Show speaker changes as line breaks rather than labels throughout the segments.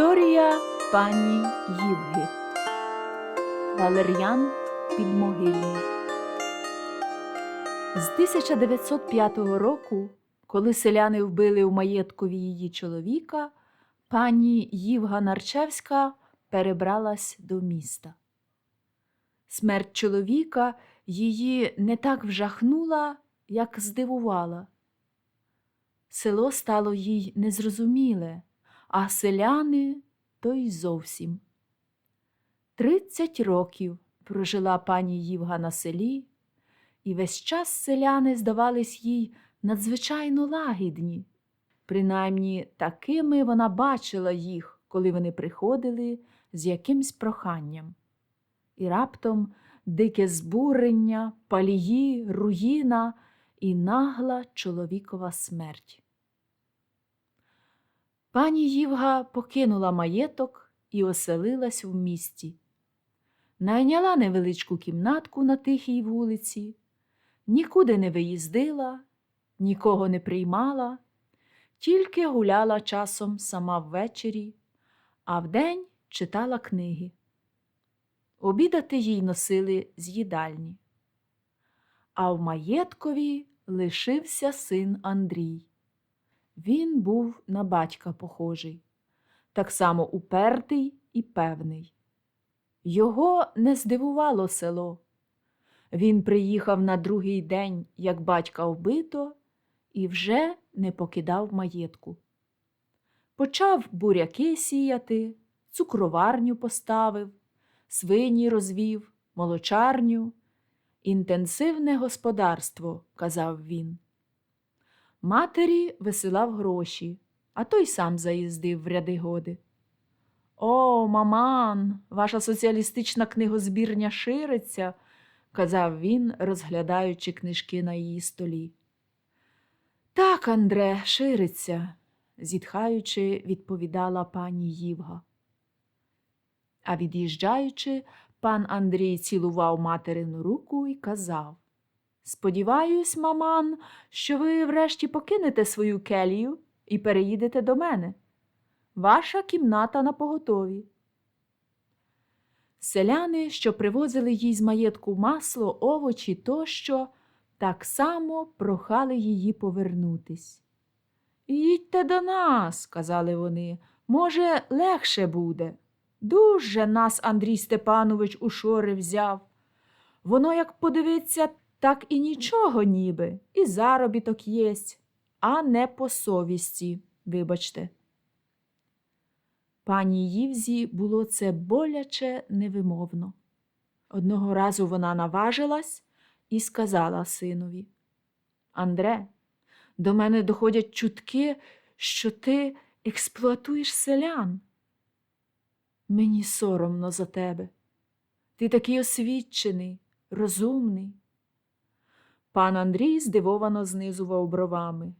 Історія пані Ївги Валер'ян Підмогильний З 1905 року, коли селяни вбили у маєткові її чоловіка, пані Ївга Нарчевська перебралась до міста. Смерть чоловіка її не так вжахнула, як здивувала. Село стало їй незрозуміле, а селяни то й зовсім. Тридцять років прожила пані Ївга на селі, і весь час селяни здавались їй надзвичайно лагідні. Принаймні такими вона бачила їх, коли вони приходили з якимсь проханням. І раптом дике збурення, палії, руїна і нагла чоловікова смерть. Пані Ївга покинула маєток і оселилась в місті. Найняла невеличку кімнатку на тихій вулиці, нікуди не виїздила, нікого не приймала, тільки гуляла часом сама ввечері, а вдень читала книги. Обідати їй носили з їдальні. А в маєткові лишився син Андрій. Він був на батька похожий, так само упертий і певний. Його не здивувало село. Він приїхав на другий день, як батька вбито, і вже не покидав маєтку. Почав буряки сіяти, цукроварню поставив, свині розвів, молочарню. Інтенсивне господарство, казав він. Матері висилав гроші, а той сам заїздив в ряди годи. О, маман, ваша соціалістична книгозбірня шириться, казав він, розглядаючи книжки на її столі. Так, Андре, шириться, зітхаючи, відповідала пані Ївга. А від'їжджаючи, пан Андрій цілував материну руку і казав Сподіваюсь, маман, що ви врешті покинете свою келію і переїдете до мене. Ваша кімната на поготові. Селяни, що привозили їй з маєтку масло, овочі тощо, так само прохали її повернутись. Їдьте до нас, казали вони, може, легше буде. Дуже нас Андрій Степанович у шори взяв. Воно, як подивиться, так і нічого ніби, і заробіток єсть, а не по совісті, вибачте. Пані Ївзі було це боляче невимовно. Одного разу вона наважилась і сказала синові Андре, до мене доходять чутки, що ти експлуатуєш селян. Мені соромно за тебе. Ти такий освічений, розумний. Пан Андрій здивовано знизував бровами.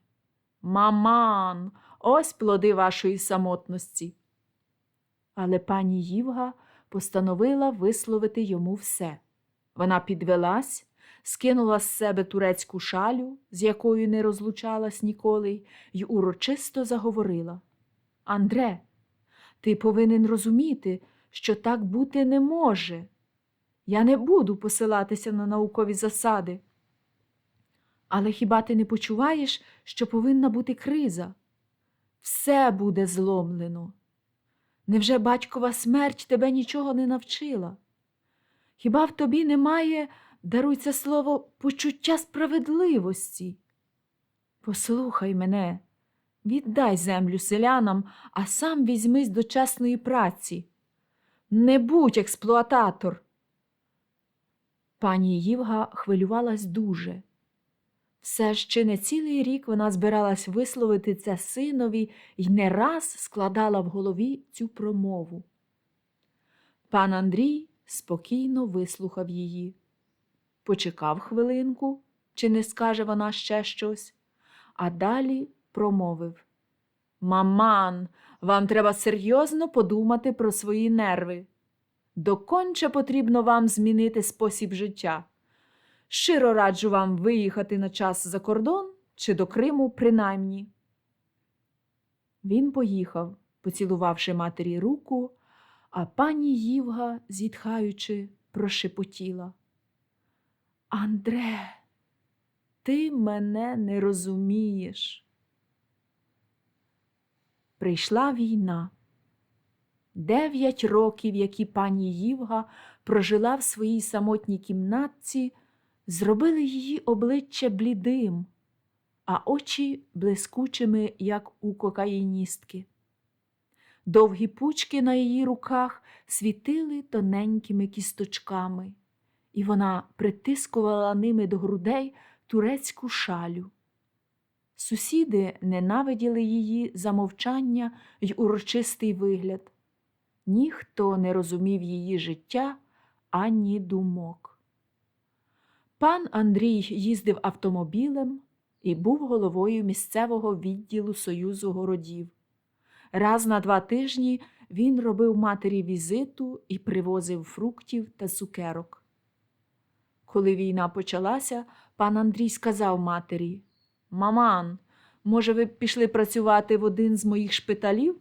Маман, ось плоди вашої самотності. Але пані Ївга постановила висловити йому все. Вона підвелась, скинула з себе турецьку шалю, з якою не розлучалась ніколи, й урочисто заговорила. Андре, ти повинен розуміти, що так бути не може. Я не буду посилатися на наукові засади. Але хіба ти не почуваєш, що повинна бути криза? Все буде зломлено. Невже батькова смерть тебе нічого не навчила? Хіба в тобі немає, даруй це слово, почуття справедливості? Послухай мене, віддай землю селянам, а сам візьмись до чесної праці. Не будь експлуататор. Пані Ївга хвилювалась дуже. Все ще не цілий рік вона збиралась висловити це синові і не раз складала в голові цю промову. Пан Андрій спокійно вислухав її. Почекав хвилинку, чи не скаже вона ще щось, а далі промовив Маман, вам треба серйозно подумати про свої нерви. Доконче потрібно вам змінити спосіб життя. Щиро раджу вам виїхати на час за кордон чи до Криму принаймні. Він поїхав, поцілувавши матері руку, а пані Ївга, зітхаючи, прошепотіла. Андре, ти мене не розумієш. Прийшла війна. Дев'ять років, які пані Ївга прожила в своїй самотній кімнатці, зробили її обличчя блідим, а очі блискучими, як у кокаїністки. Довгі пучки на її руках світили тоненькими кісточками, і вона притискувала ними до грудей турецьку шалю. Сусіди ненавиділи її за мовчання й урочистий вигляд. Ніхто не розумів її життя ані думок. Пан Андрій їздив автомобілем і був головою місцевого відділу Союзу городів. Раз на два тижні він робив матері візиту і привозив фруктів та цукерок. Коли війна почалася, пан Андрій сказав матері Маман, може, ви б пішли працювати в один з моїх шпиталів?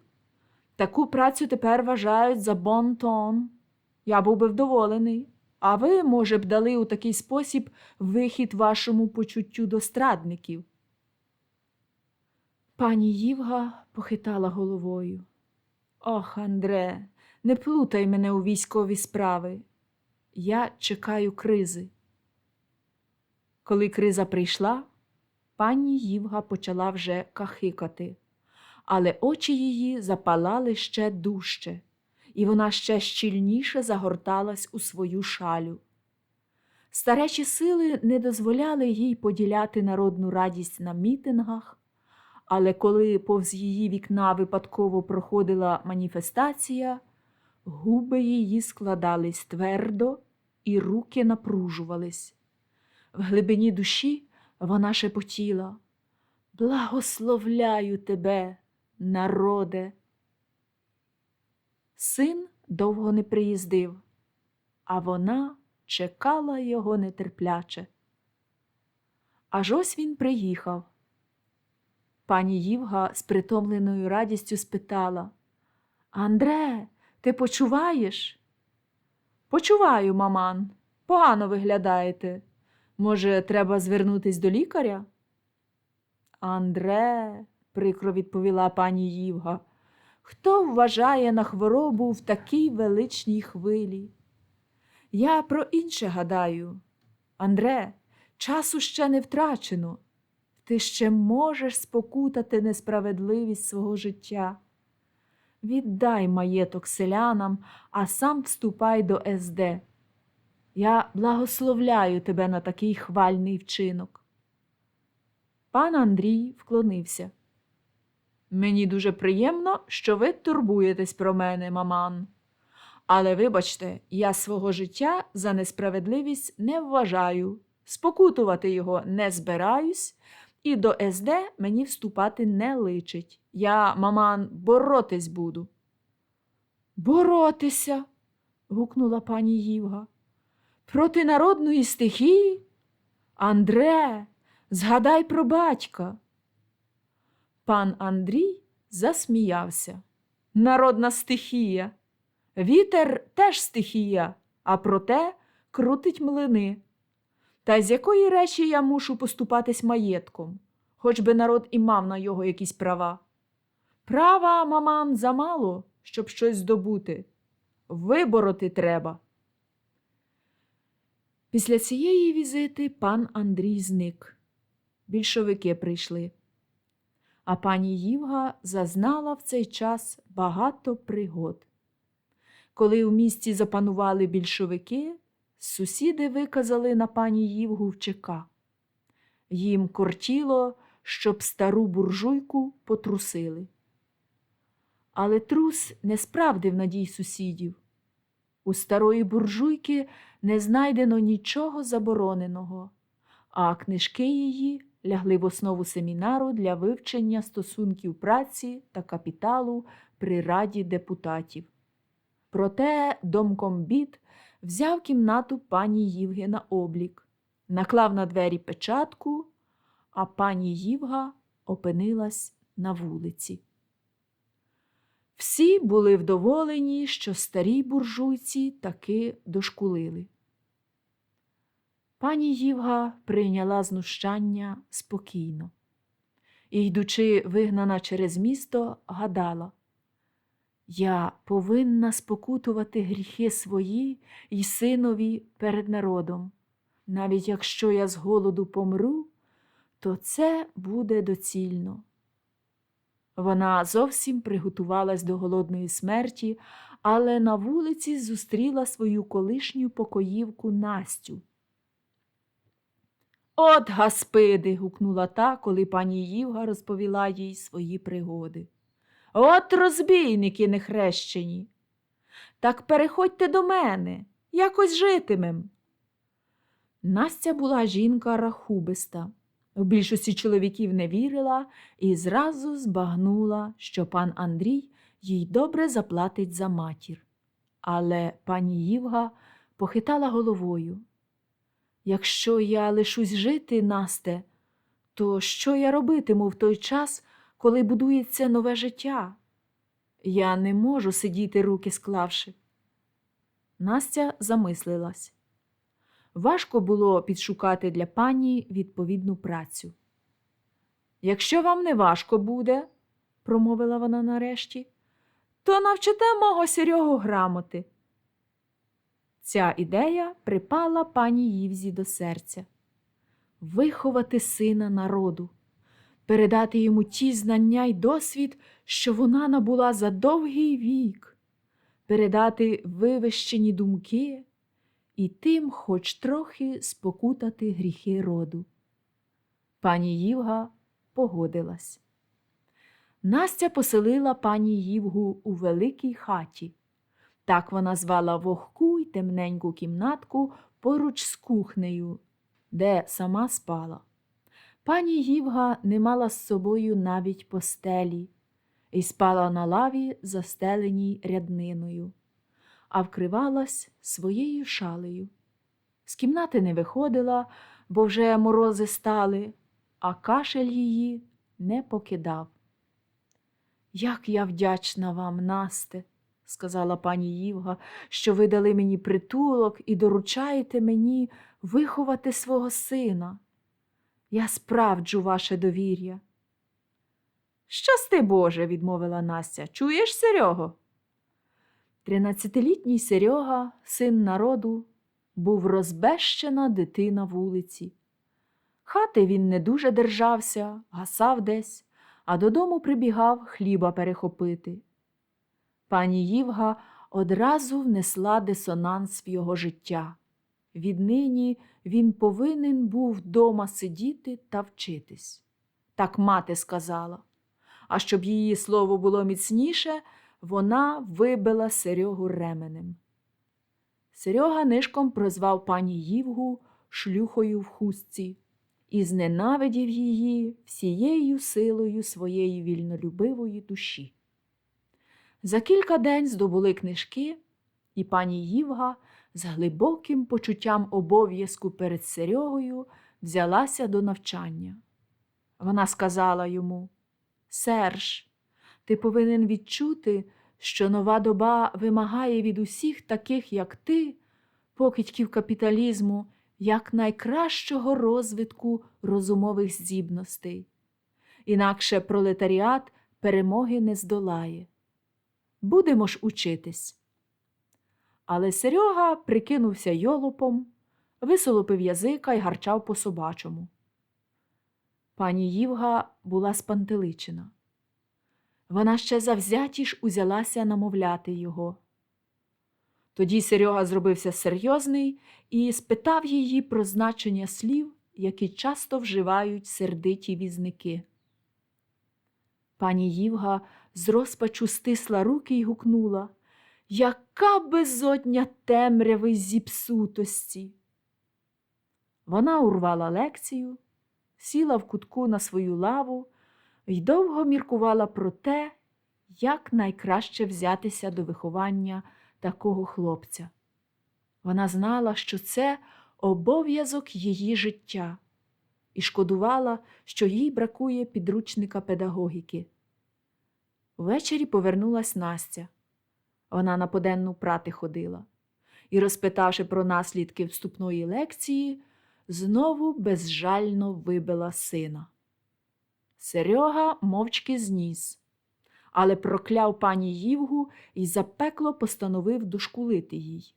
Таку працю тепер вважають за бон-тон. Я був би вдоволений, а ви, може б, дали у такий спосіб вихід вашому почуттю до страдників. Пані Ївга похитала головою. Ох, Андре, не плутай мене у військові справи. Я чекаю кризи. Коли криза прийшла, пані Ївга почала вже кахикати, але очі її запалали ще дужче, і вона ще щільніше загорталась у свою шалю. Старечі сили не дозволяли їй поділяти народну радість на мітингах, але коли повз її вікна випадково проходила маніфестація, губи її складались твердо і руки напружувались. В глибині душі вона шепотіла Благословляю тебе, народе. Син довго не приїздив, а вона чекала його нетерпляче. Аж ось він приїхав. Пані Ївга з притомленою радістю спитала Андре, ти почуваєш? Почуваю, маман. Погано виглядаєте. Може, треба звернутись до лікаря? Андре, прикро відповіла пані Ївга, хто вважає на хворобу в такій величній хвилі? Я про інше гадаю. Андре, часу ще не втрачено. Ти ще можеш спокутати несправедливість свого життя. Віддай маєток селянам, а сам вступай до СД. Я благословляю тебе на такий хвальний вчинок. Пан Андрій вклонився. Мені дуже приємно, що ви турбуєтесь про мене, маман. Але, вибачте, я свого життя за несправедливість не вважаю, спокутувати його не збираюсь, і до СД мені вступати не личить. Я, маман, боротись буду. Боротися. гукнула пані Ївга. Проти народної стихії? Андре, згадай про батька. Пан Андрій засміявся. Народна стихія. Вітер теж стихія, а проте крутить млини. Та з якої речі я мушу поступатись маєтком, хоч би народ і мав на його якісь права. Права, маман, замало, щоб щось здобути. Вибороти треба. Після цієї візити пан Андрій зник. Більшовики прийшли. А пані Ївга зазнала в цей час багато пригод. Коли у місті запанували більшовики, сусіди виказали на пані Ївгу в ЧК. Їм кортіло, щоб стару буржуйку потрусили. Але трус не справдив надій сусідів. У старої буржуйки не знайдено нічого забороненого, а книжки її лягли в основу семінару для вивчення стосунків праці та капіталу при раді депутатів. Проте домкомбіт взяв кімнату пані Ївги на облік, наклав на двері печатку, а пані Ївга опинилась на вулиці. Всі були вдоволені, що старі буржуйці таки дошкулили. Пані Ївга прийняла знущання спокійно і, йдучи вигнана через місто, гадала Я повинна спокутувати гріхи свої й синові перед народом. Навіть якщо я з голоду помру, то це буде доцільно. Вона зовсім приготувалась до голодної смерті, але на вулиці зустріла свою колишню покоївку Настю. От гаспиди. гукнула та, коли пані Ївга розповіла їй свої пригоди. От розбійники нехрещені. Так переходьте до мене, якось житимем. Настя була жінка рахубиста. У більшості чоловіків не вірила і зразу збагнула, що пан Андрій їй добре заплатить за матір. Але пані Ївга похитала головою. Якщо я лишусь жити, Насте, то що я робитиму в той час, коли будується нове життя? Я не можу сидіти руки склавши. Настя замислилась. Важко було підшукати для пані відповідну працю. Якщо вам не важко буде, промовила вона нарешті, то навчите мого Серегу грамоти. Ця ідея припала пані Ївзі до серця виховати сина народу, передати йому ті знання й досвід, що вона набула за довгий вік, передати вивищені думки і тим хоч трохи спокутати гріхи роду. Пані Ївга погодилась. Настя поселила пані Ївгу у великій хаті. Так вона звала вогку й темненьку кімнатку поруч з кухнею, де сама спала. Пані Ївга не мала з собою навіть постелі і спала на лаві, застеленій рядниною, а вкривалась своєю шалею. З кімнати не виходила, бо вже морози стали, а кашель її не покидав. Як я вдячна вам, Насте, сказала пані Ївга, що ви дали мені притулок і доручаєте мені виховати свого сина. Я справджу ваше довір'я. Щасти Боже, відмовила Настя. Чуєш, Серього? Тринадцятилітній Серега, син народу, був розбещена дитина вулиці. Хати він не дуже держався, гасав десь, а додому прибігав хліба перехопити. Пані Ївга одразу внесла дисонанс в його життя. Віднині він повинен був вдома сидіти та вчитись. Так мати сказала. А щоб її слово було міцніше, вона вибила Серегу ременем. Серега нишком прозвав пані Ївгу шлюхою в хустці і зненавидів її всією силою своєї вільнолюбивої душі. За кілька день здобули книжки, і пані Ївга з глибоким почуттям обов'язку перед Серегою взялася до навчання. Вона сказала йому Серж, ти повинен відчути, що нова доба вимагає від усіх таких, як ти, покидьків капіталізму, як найкращого розвитку розумових здібностей. Інакше пролетаріат перемоги не здолає. Будемо ж учитись. Але Серега прикинувся йолопом, висолопив язика й гарчав по собачому. Пані Ївга була спантеличена. Вона ще завзятіш узялася намовляти його. Тоді Серега зробився серйозний і спитав її про значення слів, які часто вживають сердиті візники. Пані Ївга з розпачу стисла руки й гукнула Яка безодня темряви зіпсутості. Вона урвала лекцію, сіла в кутку на свою лаву й довго міркувала про те, як найкраще взятися до виховання такого хлопця. Вона знала, що це обов'язок її життя, і шкодувала, що їй бракує підручника педагогіки. Ввечері повернулась Настя. Вона на поденну прати ходила і, розпитавши про наслідки вступної лекції, знову безжально вибила сина. Серега мовчки зніс, але прокляв пані Ївгу і запекло постановив дошкулити їй.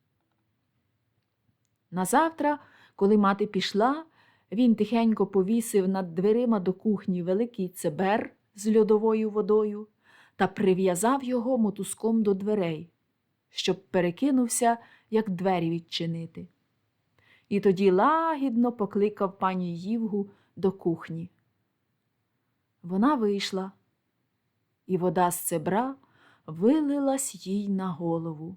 Назавтра, коли мати пішла, він тихенько повісив над дверима до кухні великий цебер з льодовою водою та прив'язав його мотузком до дверей, щоб перекинувся, як двері відчинити. І тоді лагідно покликав пані Ївгу до кухні. Вона вийшла, і вода з цебра вилилась їй на голову.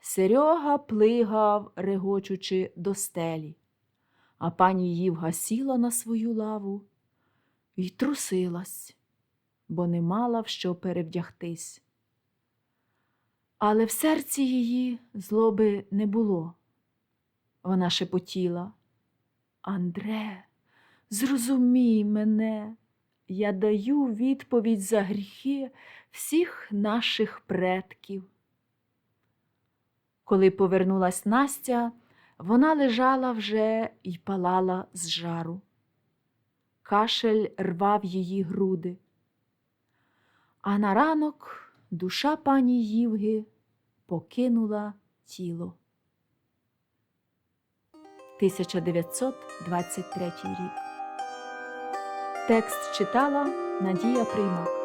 Серега плигав, регочучи до стелі, а пані Ївга сіла на свою лаву і трусилась, бо не мала в що перевдягтись. Але в серці її злоби не було. Вона шепотіла. Андре, зрозумій мене, я даю відповідь за гріхи всіх наших предків. Коли повернулась Настя, вона лежала вже й палала з жару. Кашель рвав її груди. А на ранок душа пані Ївги покинула тіло. 1923 рік. Текст читала Надія Приймак.